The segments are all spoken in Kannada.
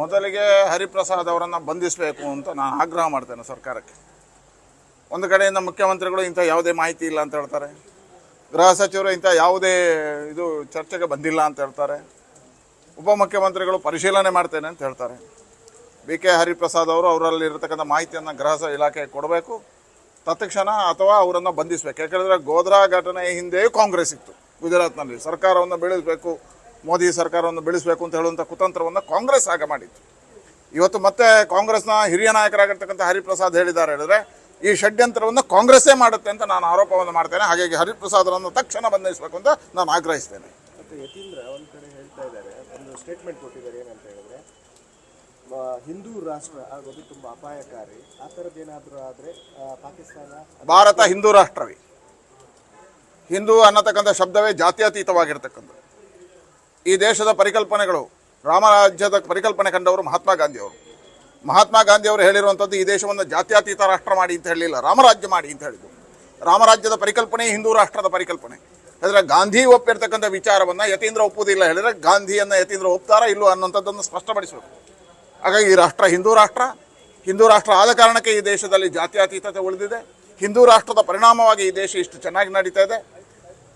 ಮೊದಲಿಗೆ ಹರಿಪ್ರಸಾದ್ ಅವರನ್ನು ಬಂಧಿಸಬೇಕು ಅಂತ ನಾನು ಆಗ್ರಹ ಮಾಡ್ತೇನೆ ಸರ್ಕಾರಕ್ಕೆ. ಒಂದು ಕಡೆಯಿಂದ ಮುಖ್ಯಮಂತ್ರಿಗಳು ಇಂಥ ಯಾವುದೇ ಮಾಹಿತಿ ಇಲ್ಲ ಅಂತ ಹೇಳ್ತಾರೆ. ಗೃಹ ಸಚಿವರು ಇಂಥ ಯಾವುದೇ ಇದು ಚರ್ಚೆಗೆ ಬಂದಿಲ್ಲ ಅಂತ ಹೇಳ್ತಾರೆ. ಉಪಮುಖ್ಯಮಂತ್ರಿಗಳು ಪರಿಶೀಲನೆ ಮಾಡ್ತೇನೆ ಅಂತ ಹೇಳ್ತಾರೆ. ಬಿ ಕೆ ಹರಿಪ್ರಸಾದ್ ಅವರು ಅವರಲ್ಲಿ ಇರತಕ್ಕಂಥ ಮಾಹಿತಿಯನ್ನು ಗೃಹ ಇಲಾಖೆಗೆ ಕೊಡಬೇಕು. ತತ್ಕ್ಷಣ ಅಥವಾ ಅವರನ್ನು ಬಂಧಿಸಬೇಕು. ಯಾಕೆಂದರೆ ಗೋಧ್ರಾ ಘಟನೆ ಹಿಂದೆಯೂ ಕಾಂಗ್ರೆಸ್ ಇತ್ತು ಗುಜರಾತ್ನಲ್ಲಿ. ಸರ್ಕಾರವನ್ನು ಬೆಳೆಸಬೇಕು. ಮೋದಿ ಸರ್ಕಾರವನ್ನು ಬೆಳೆಸಬೇಕು ಅಂತ ಹೇಳುವಂಥ ಕುತಂತ್ರವನ್ನು ಕಾಂಗ್ರೆಸ್ ಆಗ ಮಾಡಿತ್ತು. ಇವತ್ತು ಮತ್ತೆ ಕಾಂಗ್ರೆಸ್ನ ಹಿರಿಯ ನಾಯಕರಾಗಿರ್ತಕ್ಕಂಥ ಹರಿಪ್ರಸಾದ್ ಹೇಳಿದ್ದಾರೆ ಹೇಳಿದ್ರೆ ಈ ಷಡ್ಯಂತ್ರವನ್ನು ಕಾಂಗ್ರೆಸ್ಸೇ ಮಾಡುತ್ತೆ ಅಂತ ನಾನು ಆರೋಪವನ್ನು ಮಾಡ್ತೇನೆ. ಹಾಗಾಗಿ ಹರಿಪ್ರಸಾದ್ರನ್ನು ತಕ್ಷಣ ಬಂಧಿಸಬೇಕು ಅಂತ ನಾನು ಆಗ್ರಹಿಸ್ತೇನೆ. ಯತೀಂದ್ರ ಒಂದು ಕಡೆ ಹೇಳ್ತಾ ಇದ್ದಾರೆ ಒಂದು ಸ್ಟೇಟ್ಮೆಂಟ್ ಕೊಟ್ಟಿದ್ದಾರೆ ಏನಂತ ಹೇಳಿದ್ರೆ ಹಿಂದೂ ರಾಷ್ಟ್ರ ಆಗೋದು ತುಂಬ ಅಪಾಯಕಾರಿ. ಆ ಥರದ್ದು ಏನಾದರೂ ಆದರೆ ಪಾಕಿಸ್ತಾನ ಭಾರತ ಹಿಂದೂ ರಾಷ್ಟ್ರವೇ. ಹಿಂದೂ ಅನ್ನತಕ್ಕಂಥ ಶಬ್ದವೇ ಜಾತ್ಯತೀತವಾಗಿರ್ತಕ್ಕಂಥ ಈ ದೇಶದ ಪರಿಕಲ್ಪನೆಗಳು, ರಾಮರಾಜ್ಯದ ಪರಿಕಲ್ಪನೆ ಕಂಡವರು ಮಹಾತ್ಮ ಗಾಂಧಿಯವರು. ಮಹಾತ್ಮ ಗಾಂಧಿಯವರು ಹೇಳಿರುವಂಥದ್ದು ಈ ದೇಶವನ್ನು ಜಾತ್ಯಾತೀತ ರಾಷ್ಟ್ರ ಮಾಡಿ ಅಂತ ಹೇಳಲಿಲ್ಲ, ರಾಮರಾಜ್ಯ ಮಾಡಿ ಅಂತ ಹೇಳಿದರು. ರಾಮರಾಜ್ಯದ ಪರಿಕಲ್ಪನೆ ಹಿಂದೂ ರಾಷ್ಟ್ರದ ಪರಿಕಲ್ಪನೆ. ಅಂದರೆ ಗಾಂಧಿ ಒಪ್ಪಿರ್ತಕ್ಕಂಥ ವಿಚಾರವನ್ನು ಯತೀಂದ್ರ ಒಪ್ಪುವುದಿಲ್ಲ. ಹೇಳಿದ್ರೆ ಗಾಂಧಿಯನ್ನು ಯತೀಂದ್ರ ಒಪ್ತಾರಾ, ಇಲ್ಲೋ ಅನ್ನೋಂಥದ್ದನ್ನು ಸ್ಪಷ್ಟಪಡಿಸಬೇಕು. ಹಾಗಾಗಿ ಈ ರಾಷ್ಟ್ರ ಹಿಂದೂ ರಾಷ್ಟ್ರ. ಹಿಂದೂ ರಾಷ್ಟ್ರ ಆದ ಕಾರಣಕ್ಕೆ ಈ ದೇಶದಲ್ಲಿ ಜಾತ್ಯಾತೀತತೆ ಉಳಿದಿದೆ. ಹಿಂದೂ ರಾಷ್ಟ್ರದ ಪರಿಣಾಮವಾಗಿ ಈ ದೇಶ ಇಷ್ಟು ಚೆನ್ನಾಗಿ ನಡೀತಾ ಇದೆ.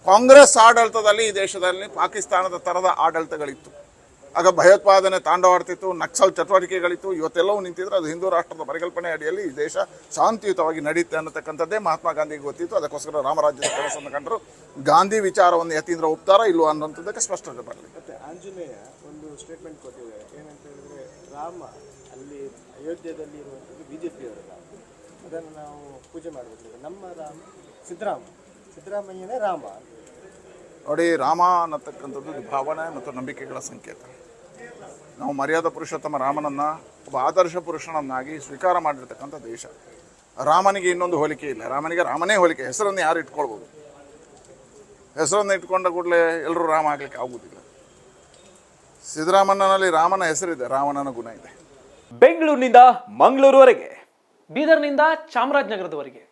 ಕಾಂಗ್ರೆಸ್ ಆಡಳಿತದಲ್ಲಿ ಈ ದೇಶದಲ್ಲಿ ಪಾಕಿಸ್ತಾನದ ಥರದ ಆಡಳಿತಗಳಿತ್ತು. ಆಗ ಭಯೋತ್ಪಾದನೆ ತಾಂಡವಾಡ್ತಿತ್ತು, ನಕ್ಸಲ್ ಚಟುವಟಿಕೆಗಳಿತ್ತು, ಇವತ್ತೆಲ್ಲವೂ ನಿಂತಿದ್ರೆ ಅದು ಹಿಂದೂ ರಾಷ್ಟ್ರದ ಪರಿಕಲ್ಪನೆ ಅಡಿಯಲ್ಲಿ ಈ ದೇಶ ಶಾಂತಿಯುತವಾಗಿ ನಡೆಯುತ್ತೆ ಅನ್ನತಕ್ಕಂಥದ್ದೇ ಮಹಾತ್ಮ ಗಾಂಧಿಗೆ ಗೊತ್ತಿತ್ತು. ಅದಕ್ಕೋಸ್ಕರ ರಾಮರಾಜ್ಯದ ಕೆಲಸವನ್ನು ಕಂಡರು. ಗಾಂಧಿ ವಿಚಾರವನ್ನು ಯತೀಂದ್ರ ಒಪ್ತಾರ ಇಲ್ವೋ ಅನ್ನೋಂಥದ್ದಕ್ಕೆ ಸ್ಪಷ್ಟತೆ ಬರಲಿ ಮತ್ತೆ ಆಂಜನೇಯ ಒಂದು ಸ್ಟೇಟ್ಮೆಂಟ್ ಕೊಟ್ಟಿದ್ದಾರೆ. ಏನಂತ ಹೇಳಿದ್ರೆ ರಾಮ ಅಲ್ಲಿ ಅಯೋಧ್ಯೆಯಲ್ಲಿ ಇರುವಂಥದ್ದು ಬಿ ಜೆ ಪಿಯವರ ಅದನ್ನು ನಾವು ಪೂಜೆ ಮಾಡಬೇಕು ನಮ್ಮ ರಾಮ ಸಿದ್ದರಾಮ ಸಿದ್ದರಾಮಯ್ಯನೇ ರಾಮ. ನೋಡಿ ರಾಮ ಅನ್ನತಕ್ಕಂಥದ್ದು ಭಾವನೆ ಮತ್ತು ನಂಬಿಕೆಗಳ ಸಂಕೇತ. ನಾವು ಮರ್ಯಾದ ಪುರುಷೋತ್ತಮ ರಾಮನನ್ನ ಒಬ್ಬ ಆದರ್ಶ ಪುರುಷನನ್ನಾಗಿ ಸ್ವೀಕಾರ ಮಾಡಿರ್ತಕ್ಕಂಥ ದೇಶ. ರಾಮನಿಗೆ ಇನ್ನೊಂದು ಹೋಲಿಕೆ ಇಲ್ಲ. ರಾಮನಿಗೆ ರಾಮನೇ ಹೋಲಿಕೆ. ಹೆಸರನ್ನು ಯಾರು ಇಟ್ಕೊಳ್ಬೋದು? ಹೆಸರನ್ನು ಇಟ್ಕೊಂಡ ಕೂಡಲೇ ಎಲ್ಲರೂ ರಾಮ ಆಗಲಿಕ್ಕೆ ಆಗುವುದಿಲ್ಲ ಸಿದ್ದರಾಮಣ್ಣನಲ್ಲಿ ರಾಮನ ಹೆಸರಿದೆ. ರಾವಣನ ಗುಣ ಇದೆ. ಬೆಂಗಳೂರಿನಿಂದ ಮಂಗಳೂರುವರೆಗೆ. ಬೀದರ್ನಿಂದ ಚಾಮರಾಜನಗರದವರೆಗೆ.